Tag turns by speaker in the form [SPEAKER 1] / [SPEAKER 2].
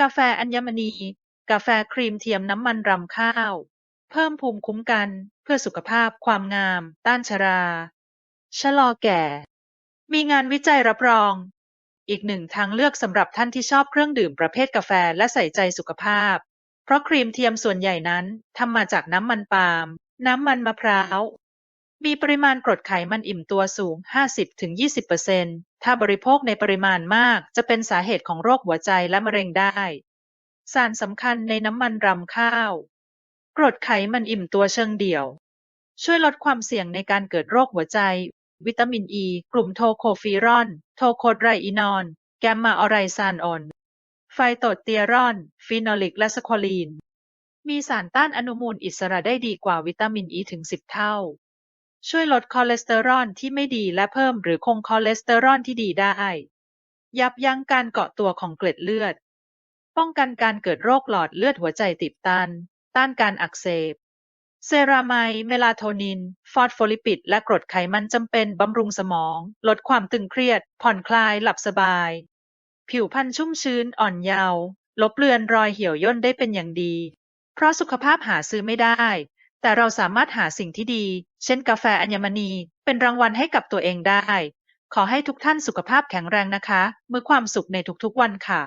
[SPEAKER 1] กาแฟอัญมณี กาแฟครีมเทียมน้ำมันรำข้าว เพิ่มภูมิคุ้มกัน เพื่อสุขภาพ ความงาม ต้านชรา ชะลอแก่ มีงานวิจัยรับรอง อีกหนึ่งทางเลือกสำหรับท่านที่ชอบเครื่องดื่มประเภทกาแฟและใส่ใจสุขภาพ เพราะครีมเทียมส่วนใหญ่นั้นทำมาจากน้ำมันปาล์ม น้ำมันมะพร้าว มีปริมาณกรดไขมันอิ่มตัวสูง 50-20% ถ้าบริโภคในปริมาณมากจะเป็นสาเหตุของโรคหัวใจและมะเร็งได้ สารสำคัญในน้ำมันรำข้าวกรดไขมันอิ่มตัวเชิงเดี่ยว ช่วยลดความเสี่ยงในการเกิดโรคหัวใจ วิตามินอ e, ีกลุ่มโทโคฟีรอน โทโคไดรอีนอน แกมมาออไรซานออน ไฟโตเตียรอน ฟีนอลิกและสควอลีน มีสารต้านอนุมูลอิสระได้ดีกว่าวิตามินอ e ีถึง 10 เท่า ช่วยลดคอเลสเตอรอลที่ไม่ดีและเพิ่มหรือคงคอเลสเตอรอลที่ดีได้ ยับยั้งการเกาะตัวของเกล็ดเลือด ป้องกันการเกิดโรคหลอดเลือดหัวใจติดตัน ต้านการอักเสบ เซรามายเมลาโทนิน ฟอสโฟลิปิด และกรดไขมันจำเป็นบำรุงสมอง ลดความตึงเครียด ผ่อนคลายหลับสบาย ผิวพรรณชุ่มชื้นอ่อนเยาว์ลบเลือนรอยเหี่ยวย่นได้เป็นอย่างดี เพราะสุขภาพหาซื้อไม่ได้ แต่เราสามารถหาสิ่งที่ดี เช่นกาแฟอัญมณี เป็นรางวัลให้กับตัวเองได้ ขอให้ทุกท่านสุขภาพแข็งแรงนะคะ มือความสุขในทุกๆวันค่ะ